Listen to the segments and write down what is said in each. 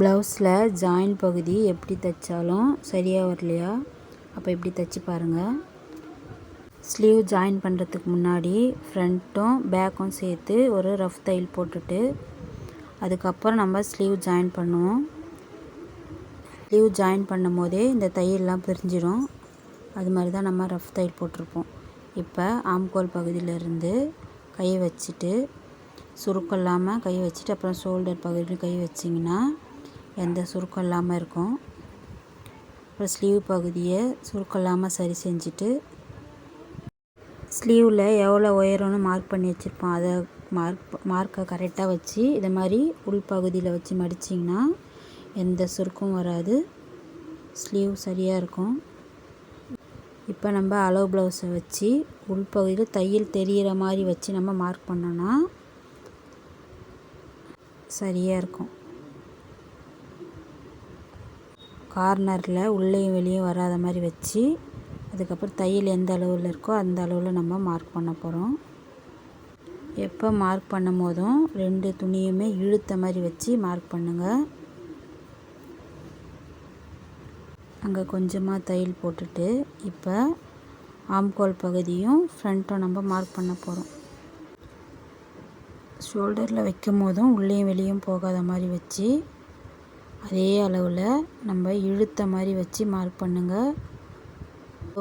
ப்ளவுஸில் ஜாயின் பகுதி எப்படி தைச்சாலும் சரியாக வரலையா? அப்போ இப்படி தைச்சி பாருங்கள் ஸ்லீவ் ஜாயின் பண்ணுறதுக்கு முன்னாடி ஃப்ரண்ட்டும் பேக்கும் சேர்த்து ஒரு ரஃப் தையல் போட்டுட்டு அதுக்கப்புறம் நம்ம ஸ்லீவ் ஜாயின் பண்ணுவோம். ஸ்லீவ் ஜாயின் பண்ணும் போதே இந்த தையல்லாம் பிரிஞ்சிடும். அது மாதிரி தான் நம்ம ரஃப் தையல் போட்டிருப்போம். இப்போ ஆம்கோல் பகுதியிலேருந்து கையை வச்சுட்டு சுருக்கம் இல்லாமல் கை வச்சுட்டு அப்புறம் ஷோல்டர் பகுதியில் கை வச்சிங்கன்னா எந்த சுருக்கம் இல்லாமல் இருக்கும். அப்புறம் ஸ்லீவ் பகுதியை சுருக்கம் இல்லாமல் சரி செஞ்சுட்டு ஸ்லீவில் எவ்வளோ உயரம்னு மார்க் பண்ணி வச்சுருப்போம். அதை மார்க் மார்க்கை கரெக்டாக வச்சு இதை மாதிரி உள் பகுதியில் வச்சு மடிச்சிங்கன்னா எந்த சுருக்கம் வராது. ஸ்லீவ் சரியாக இருக்கும். இப்போ நம்ம அளவு ப்ளவுஸை வச்சு உள்பகுதியில் தையல் தெரிகிற மாதிரி வச்சு நம்ம மார்க் பண்ணோன்னா சரியாக இருக்கும். கார்னரில் உள்ளேயும் வெளியும் வராத மாதிரி வச்சு அதுக்கப்புறம் தையல் எந்த அளவில் இருக்கோ அந்த அளவில் நம்ம மார்க் பண்ண போகிறோம் எப்போ மார்க் பண்ணும் போதும் ரெண்டு துணியுமே இழுத்த மாதிரி வச்சு மார்க் பண்ணுங்கள் அங்கே கொஞ்சமாக தையல் போட்டுட்டு இப்போ ஆம்கோல் பகுதியும் ஃப்ரண்ட்டும் நம்ம மார்க் பண்ண போகிறோம் ஷோல்டரில் வைக்கும் போதும் உள்ளேயும் வெளியும் போகாத மாதிரி வச்சு அதே அளவில் நம்ம இழுத்த மாதிரி வச்சு மார்க் பண்ணுங்கள்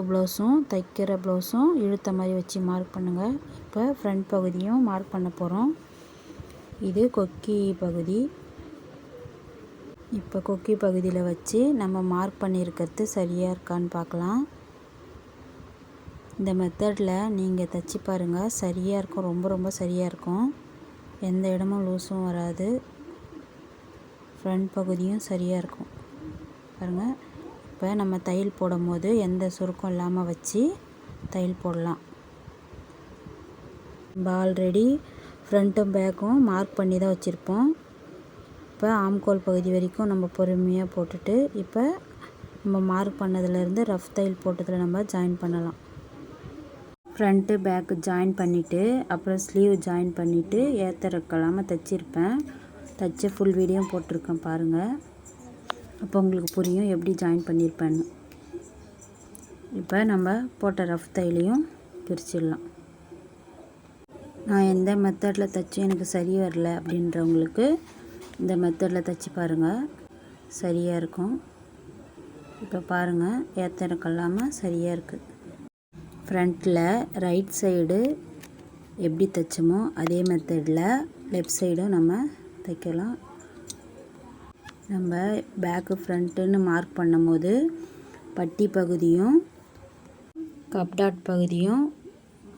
ப்ளவுஸும் தைக்கிற ப்ளவுஸும் இழுத்த மாதிரி வச்சு மார்க் பண்ணுங்கள் இப்போ ஃப்ரண்ட் பகுதியும் மார்க் பண்ண போகிறோம் இது கொக்கி பகுதி. இப்போ கொக்கி பகுதியில் வச்சு நம்ம மார்க் பண்ணியிருக்கிறது சரியாக இருக்கான்னு பார்க்கலாம். இந்த மெத்தடில் நீங்கள் தைச்சி பாருங்கள் சரியாக இருக்கும். ரொம்ப ரொம்ப சரியாக இருக்கும். எந்த இடமும் லூஸும் வராது. ஃப்ரண்ட் பகுதியும் சரியாக இருக்கும். பாருங்கள் இப்போ நம்ம தையல் போடும் போது எந்த சுருக்கம் இல்லாமல் வச்சு தையல் போடலாம். நம்ம ஆல்ரெடி ஃப்ரண்ட்டும் பேக்கும் மார்க் பண்ணி தான் வச்சுருப்போம். இப்போ ஆம்கோல் பகுதி வரைக்கும் நம்ம பொறுமையாக போட்டுட்டு இப்போ நம்ம மார்க் பண்ணதுலேருந்து ரஃப் தையல் போட்டதில் நம்ம ஜாயின் பண்ணலாம். ஃப்ரண்ட்டு பேக்கு ஜாயின் பண்ணிவிட்டு அப்புறம் ஸ்லீவ் ஜாயின் பண்ணிவிட்டு ஏத்தறக்கலாமல் தைச்சிருப்பேன். தைச்ச ஃபுல் வீடியோ போட்டிருக்கேன் பாருங்கள் அப்போ உங்களுக்கு புரியும் எப்படி ஜாயின் பண்ணியிருப்பேன்னு இப்போ நம்ம போட்ட ரஃப் தையிலையும் பிரிச்சிடலாம். நான் எந்த மெத்தடில் தைச்சும் எனக்கு சரி வரல அப்படின்றவங்களுக்கு இந்த மெத்தடில் தைச்சி பாருங்கள் சரியாக இருக்கும். இப்போ பாருங்கள் இல்லாமல் சரியாக இருக்குது ஃப்ரண்ட்டில் ரைட் சைடு எப்படி தைச்சோமோ அதே மெத்தடில் லெஃப்ட் சைடும் நம்ம தைக்கலாம். நம்ம பேக்கு ஃப்ரண்ட்டுன்னு மார்க் பண்ணும்போது பட்டி பகுதியும் கப்டாட் பகுதியும்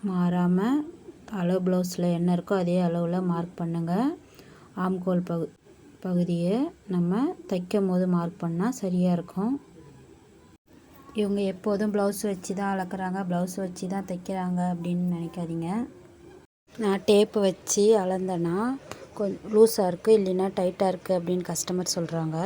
மாறாமல் அளவு ப்ளவுஸில் என்ன இருக்கோ அதே அளவில் மார்க் பண்ணுங்கள் ஆம்கோல் பகு பகுதியை நம்ம தைக்கும் போது மார்க் பண்ணால் சரியாக இருக்கும். இவங்க எப்போதும் ப்ளவுஸ் வச்சு தான் அளக்குறாங்க ப்ளவுஸ் வச்சு தான் தைக்கிறாங்க அப்படின்னு நினைக்காதீங்க. நான் டேப்பு வச்சு அளந்தேன்னா கொஞ்சம் லூஸாக இருக்குது இல்லைன்னா டைட்டாக இருக்குது அப்படின்னு கஸ்டமர் சொல்கிறாங்க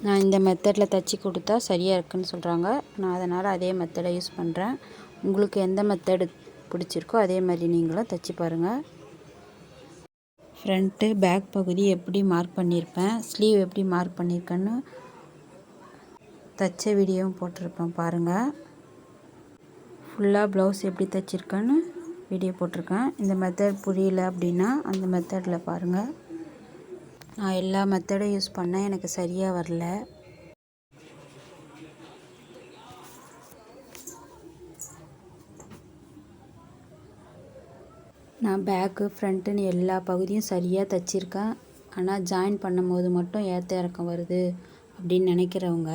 நான் இந்த மெத்தடில் தைச்சி கொடுத்தா சரியாக இருக்குதுன்னு சொல்கிறாங்க நான் அதனால் அதே மெத்தடை யூஸ் பண்ணுறேன் உங்களுக்கு எந்த மெத்தடு பிடிச்சிருக்கோ அதே மாதிரி நீங்களும் தைச்சி பாருங்கள் ஃப்ரண்ட்டு பேக் பகுதி எப்படி மார்க் பண்ணியிருப்பேன் ஸ்லீவ் எப்படி மார்க் பண்ணியிருக்கேன்னு தைச்ச வீடியோவும் போட்டிருப்பேன் பாருங்கள் ஃபுல்லாக ப்ளவுஸ் எப்படி தைச்சிருக்கேன்னு வீடியோ போட்டிருக்கேன். இந்த மெத்தட் புரியல அப்படின்னா அந்த மெத்தடில் பாருங்கள் நான் எல்லா மெத்தடும் யூஸ் பண்ணேன். எனக்கு சரியாக வரல. நான் பேக்கு ஃப்ரண்ட்டுன்னு எல்லா பகுதியும் சரியாக தைச்சிருக்கேன். ஆனால் ஜாயின் பண்ணும் போது மட்டும் ஏற்ற இறக்கம் வருது அப்படின்னு நினைக்கிறவங்க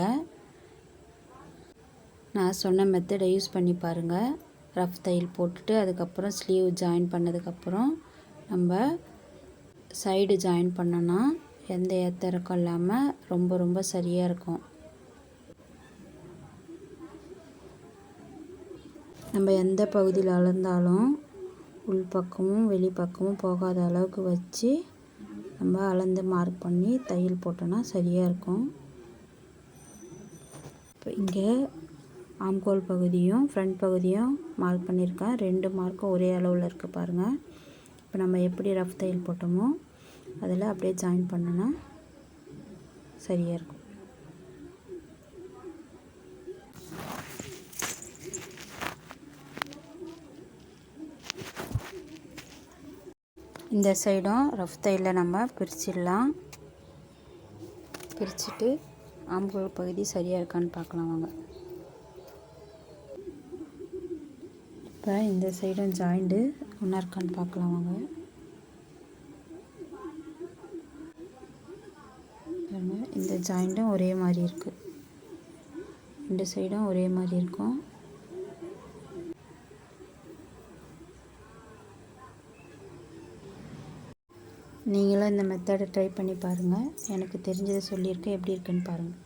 நான் சொன்ன மெத்தடை யூஸ் பண்ணி பாருங்கள் ரஃப் தையல் போட்டுட்டு அதுக்கப்புறம் ஸ்லீவ் ஜாயின் பண்ணதுக்கப்புறம் நம்ம சைடு ஜாயின் பண்ணோன்னா எந்த ஏத்தறக்கம் இல்லாமல் ரொம்ப ரொம்ப சரியாக இருக்கும். நம்ம எந்த பகுதியில் அளந்தாலும் உள் பக்கமும் வெளி பக்கமும் போகாத அளவுக்கு வச்சு நம்ம அளந்து மார்க் பண்ணி தையல் போட்டோன்னா சரியாக இருக்கும். இப்போ இங்கே ஆம்கோல் பகுதியும் ஃப்ரண்ட் பகுதியும் மார்க் பண்ணியிருக்கேன். ரெண்டு மார்க்கும் ஒரே அளவில் இருக்குது பாருங்கள் இப்போ நம்ம எப்படி ரஃப் தையல் போட்டோமோ அதில் அப்படியே ஜாயின் பண்ணோன்னா சரியாக இருக்கும். இந்த சைடும் ரஃப் தையில் நம்ம பிரிச்சிடலாம். பிரிச்சுட்டு ஆம்பூர் பகுதி சரியாக இருக்கான்னு பார்க்கலாம் வாங்க. இப்போ இந்த சைடும் ஜாயிண்ட்டு ஒன்றா இருக்கான்னு பார்க்கலாம் வாங்க. இந்த ஜாயிண்ட்டும் ஒரே மாதிரி இருக்குது ரெண்டு சைடும் ஒரே மாதிரி இருக்கும். நீங்களும் இந்த மெத்தடை ட்ரை பண்ணி பாருங்கள் எனக்கு தெரிஞ்சதை சொல்லியிருக்கேன் எப்படி இருக்குன்னு பாருங்கள்